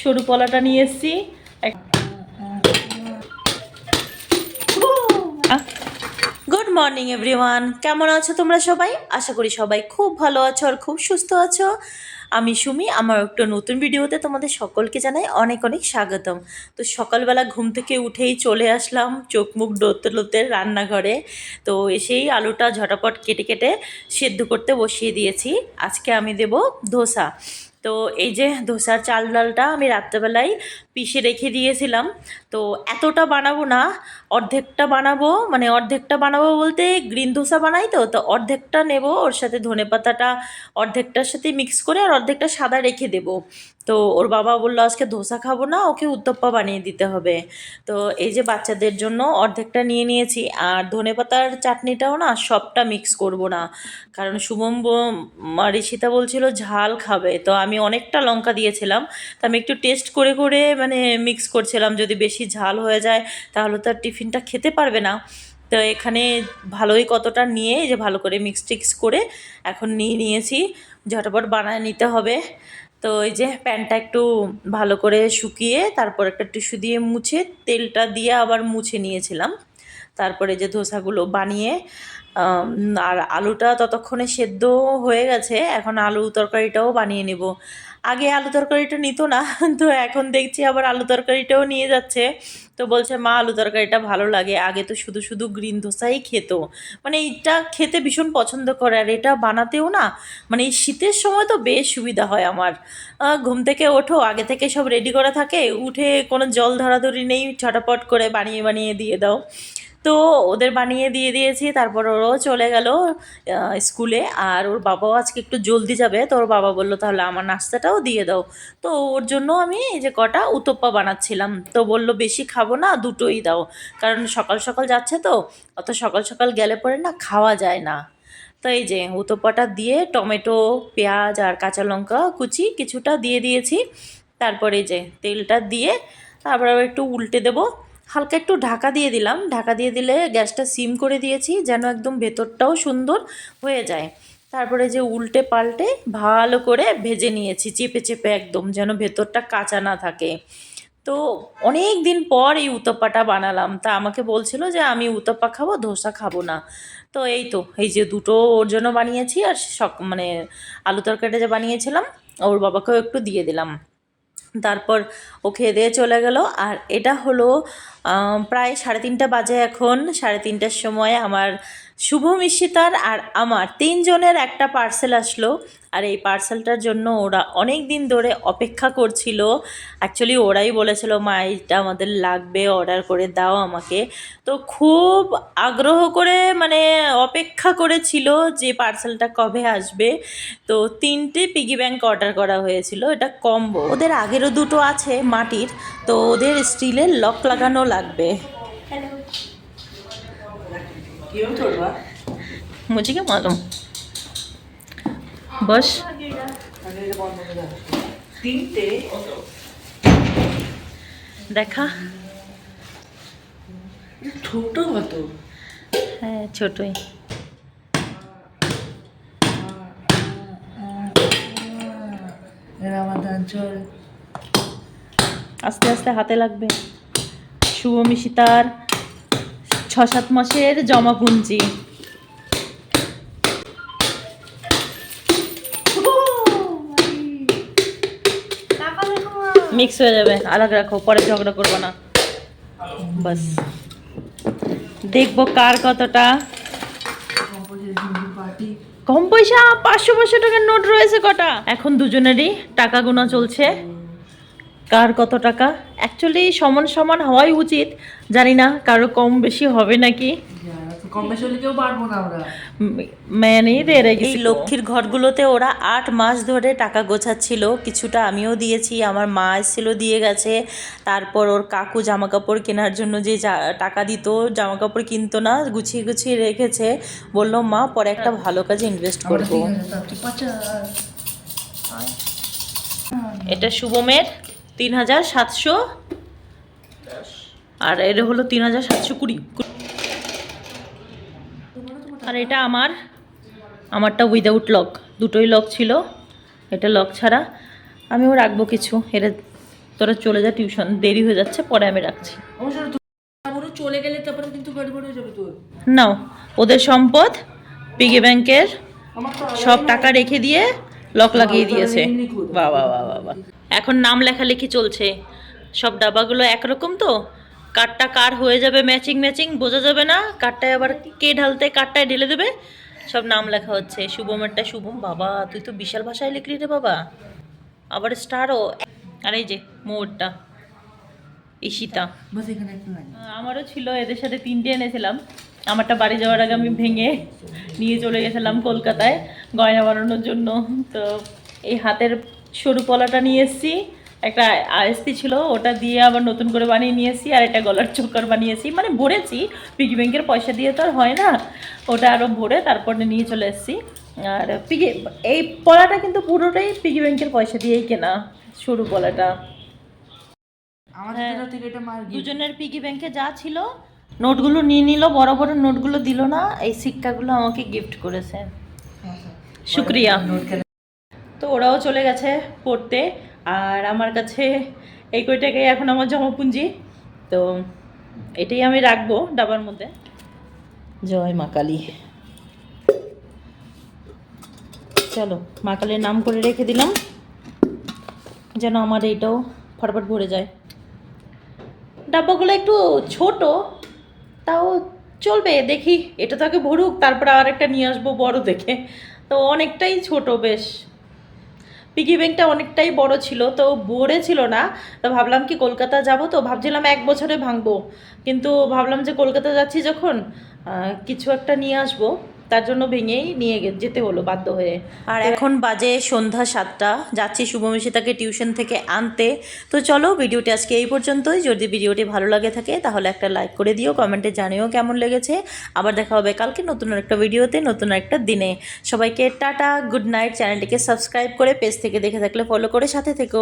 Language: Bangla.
সরু পলাটা নিয়ে এসেছি। গুড মর্নিং এভরিওয়ান কেমন আছো তোমরা সবাই? আশা করি সবাই খুব ভালো আছো আর খুব সুস্থ আছো। আমি সুমি, আমার একটা নতুন ভিডিওতে তোমাদের সকলকে জানাই অনেক অনেক স্বাগতম। তো সকালবেলা ঘুম থেকে উঠেই চলে আসলাম চোখ মুখ ডোতে লোতে রান্নাঘরে। তো এসেই আলুটা ঝটাপট কেটে কেটে সেদ্ধ করতে বসিয়ে দিয়েছি। আজকে আমি দেব ধোসা। তো এই যে ধোসার চাল ডালটা আমি রাত্রেবেলায় পিষে রেখে দিয়েছিলাম। তো এতটা বানাবো না, অর্ধেকটা বানাবো মানে অর্ধেকটা বানাবো বলতে গ্রিন ধোসা বানাই তো তো অর্ধেকটা নেব, ওর সাথে ধনে পাতাটা অর্ধেকটার সাথে মিক্স করে আর অর্ধেকটা সাদা রেখে দেব। তো ওর বাবা বলল, আজকে ধোসা খাব না, ওকে উত্তপ্পা বানিয়ে দিতে হবে। তো এই যে বাচ্চাদের জন্য অর্ধেকটা নিয়ে নিয়েছি, আর ধনে পাতার চাটনিটাও না সবটা মিক্স করব না। কারণ শুভম ঋষিতা বলছিল ঝাল খাবে, তো আমি অনেকটা লঙ্কা দিয়েছিলাম। তো আমি একটু টেস্ট করে করে মানে মিক্স করছিলাম, যদি বেশি ঝাল হয়ে যায় তাহলে তো আর টিফিনটা খেতে পারবে না। তো এখানে ভালোই কতটা নিয়ে যে ভালো করে মিক্স টিক্স করে এখন নিয়ে নিয়েছি। ঝটপট বানায় নিতে হবে। তো ওই যে প্যানটা একটু ভালো করে শুকিয়ে তারপর একটা টিস্যু দিয়ে মুছে তেলটা দিয়ে আবার মুছে নিয়েছিলাম। তারপরে যে ধোসাগুলো বানিয়ে আর আলুটা ততক্ষণে সেদ্ধ হয়ে গেছে, এখন আলু তরকারিটাও বানিয়ে নেব। আগে আলু তরকারিটা নিত না, তো এখন দেখছি আবার আলু তরকারিটাও নিয়ে যাচ্ছে। তো বলছে, মা, আলু তরকারিটা ভালো লাগে। আগে তো শুধু শুধু গ্রিন ধোসাই খেত। মানে এইটা খেতে ভীষণ পছন্দ করে, আর এটা বানাতেও না মানে এই শীতের সময় তো বেশ সুবিধা হয় আমার। ঘুম থেকে ওঠো, আগে থেকে সব রেডি করা থাকে, উঠে কোনো জল ধরাধরি নেই, ছটাপট করে বানিয়ে বানিয়ে দিয়ে দাও। তো ওদের বানিয়ে দিয়ে দিয়েছি, তারপর ওরও চলে গেল স্কুলে। আর ওর বাবাও আজকে একটু জলদি যাবে, তো ওর বাবা বলল, তাহলে আমার নাস্তাটাও দিয়ে দাও। তো ওর জন্য আমি এই যে কটা উতপ্পা বানাচ্ছিলাম। তো বলল, বেশি খাব না, দুটোই দাও। কারণ সকাল সকাল যাচ্ছে তো, অত সকাল সকাল গেলে পরে না খাওয়া যায় না। তো এই যে উতপ্পাটা দিয়ে টমেটো, পেঁয়াজ আর কাঁচা লঙ্কা কুচি কিছুটা দিয়ে দিয়েছি। তারপরে যে তেলটা দিয়ে তারপর একটু উল্টে দেবো। হালকা একটু ঢাকা দিয়ে দিলাম। ঢাকা দিয়ে দিলে গ্যাসটা সিম করে দিয়েছি যেন একদম ভেতরটাও সুন্দর হয়ে যায়। তারপরে যে উল্টে পাল্টে ভালো করে ভেজে নিয়েছি, চেপে চেপে একদম যেন ভেতরটা কাঁচা না থাকে। তো অনেক দিন পর এই উতপ্পাটা বানালাম। তা আমাকে বলছিল যে, আমি উতপ্পা খাব, ধোসা খাব না। তো এই তো, এই যে দুটো ওর জন্য বানিয়েছি আর সক মানে আলু তরকারিটা যে বানিয়েছিলাম, ওর বাবাকেও একটু দিয়ে দিলাম। তারপর ও খেয়ে দিয়ে চলে গেল। আর এটা হলো প্রায় সাড়ে তিনটা বাজে এখন। সাড়ে তিনটার সময় আমার শুভ মিশ্রিতার আর আমার তিনজনের একটা পার্সেল আসলো। আর এই পার্সেলটার জন্য ওরা অনেক দিন ধরে অপেক্ষা করছিল। অ্যাকচুয়ালি ওরাই বলেছিল, মা এইটা আমাদের লাগবে অর্ডার করে দাও আমাকে। তো খুব আগ্রহ করে মানে অপেক্ষা করেছিল যে পার্সেলটা কবে আসবে। তো তিনটে পিগি ব্যাংক অর্ডার করা হয়েছিল। এটা কম্বো ওদের আগেরও দুটো আছে মাটির। তো ওদের স্টিলের লক লাগানো লাগবে। হ্যালো मुझे क्या मालूम बस তিনটে দেখা ছোট মতো হ্যাঁ ছোটই রামাদান চল আস্তে আস্তে হাতে লাগবে শুভ মিশিতার ছ সাত মাসের জমা পুঞ্জি। মিক্স হয়ে যাবে আলাদা রাখো, পরে ঝগড়া করব না। বাস। দেখব কার কতটা। কম পয়সা, পাঁচশো পাঁচশো টাকার নোট রয়েছে কটা। এখন দুজনেরই টাকা গোনা চলছে। কার কত টাকা? অ্যাকচুয়ালি সমান সমান হওয়াই উচিত। জানি না কারও কম বেশি হবে নাকি? কম বেশি হলে কেউ পারব না আমরা। মেনেই দে রেখে এই লক্ষ্মীর ঘরগুলোতে ওরা আট মাস ধরে টাকা গোছাচ্ছিল। কিছুটা আমিও দিয়েছি আমার মা এসেছিল দিয়ে গেছে। তারপর ওর কাকু জামা কাপড় কেনার জন্য যে যা- টাকা দিত জামা কাপড় কিনতো না গুছিয়ে গুছিয়ে রেখেছে। বলল মা পরে একটা ভালো কাজে ইনভেস্ট করব। এটা শুভমের তিন হাজার সাতশো আর এটা হলো তিন হাজার সাতশো কুড়ি। আর এটা আমার আমারটা উইদাউট লক দুটোই লক ছিল এটা লক ছাড়া আমিও রাখব কিছু। এটা তোরা চলে যা টিউশন দেরি হয়ে যাচ্ছে পরে আমি রাখছি। চলে গেলে তারপরে কিন্তু তোর। নাও ওদের সম্পদ পিগি ব্যাংকের সব টাকা রেখে দিয়ে লক লাগিয়ে দিয়েছে। বাবা বাবা বাবা এখন নাম লেখালেখি চলছে। সব ডাবাগুলো একরকম তো? কারটা কার হয়ে যাবে ম্যাচিং ম্যাচিং বোঝা যাবে না? কারটায় আবার কে ঢালতে কারটায় ঢেলে দেবে? সব নাম লেখা হচ্ছে। শুভমেরটা শুভম। বাবা তুই তো বিশাল ভাষায় লিখলি রে বাবা। আবার স্টারও। আর এই যে মোরটা। ঈশিতা। আমারও ছিল এদের সাথে তিনটে এনেছিলাম। আমারটা বাড়ি যাওয়ার আগে আমি ভেঙে নিয়ে চলে গেছিলাম কলকাতায় গয়না বানানোর জন্য। তো এই হাতের সরু পলাটা নিয়ে এসেছি। একটা আইএসপি ছিল ওটা দিয়ে আবার নতুন করে বানিয়ে নিয়ে এসেছি আর একটা গলার চোকার বানিয়েছি মানে ভরেছি পিগি ব্যাংকের পয়সা দিয়ে তো আর হয় না। ওটা আরও ভরে তারপরে নিয়ে চলে এসেছি। আর পিগি এই পলাটা কিন্তু পুরোটাই পিগি ব্যাংকের পয়সা দিয়েই কেনা সরু পলাটা। হ্যাঁ। দুজনের পিগি ব্যাংকে যা ছিল নোটগুলো নিয়ে নিল বড় বড় নোটগুলো দিল না এই শিক্ষাগুলো আমাকে গিফট করেছে। শুক্রিয়া। নোট খেলে তো ওরাও চলে গেছে পড়তে। আর আমার কাছে এই কয়টাকেই এখন আমার জমাপুঞ্জি তো এটাই আমি রাখব ডাবার মধ্যে। জয় মা কালী। চলো, মা কালীর নাম করে রেখে দিলাম। যেন আমার এইটাও ফটফট ভরে যায়। ডাব্বাগুলো একটু ছোট, তাও চলবে, দেখি। এটা তো আগে ভরুক, তারপরে আর একটা নিয়ে আসব বড় দেখে। তো অনেকটাই ছোট, বেশ। পিগি ব্যাংকটা অনেকটাই বড় ছিল, তো ভরে ছিল না। তো ভাবলাম কি কলকাতা যাব তো, ভাবছিলাম এক বছরে ভাঙবো। কিন্তু ভাবলাম যে কলকাতা যাচ্ছি যখন কিছু একটা নিয়ে আসব। তার জন্য ভেঙেই নিয়ে যেতে হলো বাধ্য হয়ে। আর এখন বাজে সন্ধ্যা সাতটা যাচ্ছি শুভমিশিতাকে টিউশন থেকে আনতে। তো চলো ভিডিওটি আজকে এই পর্যন্তই। যদি ভিডিওটি ভালো লাগে থাকে তাহলে একটা লাইক করে দিও কমেন্টে জানিও কেমন লেগেছে। আবার দেখা হবে কালকে নতুন একটা ভিডিওতে নতুন একটা দিনে। সবাইকে টাটা গুড নাইট চ্যানেলটিকে সাবস্ক্রাইব করে পেজ থেকে দেখে থাকলে ফলো করে সাথে থেকো।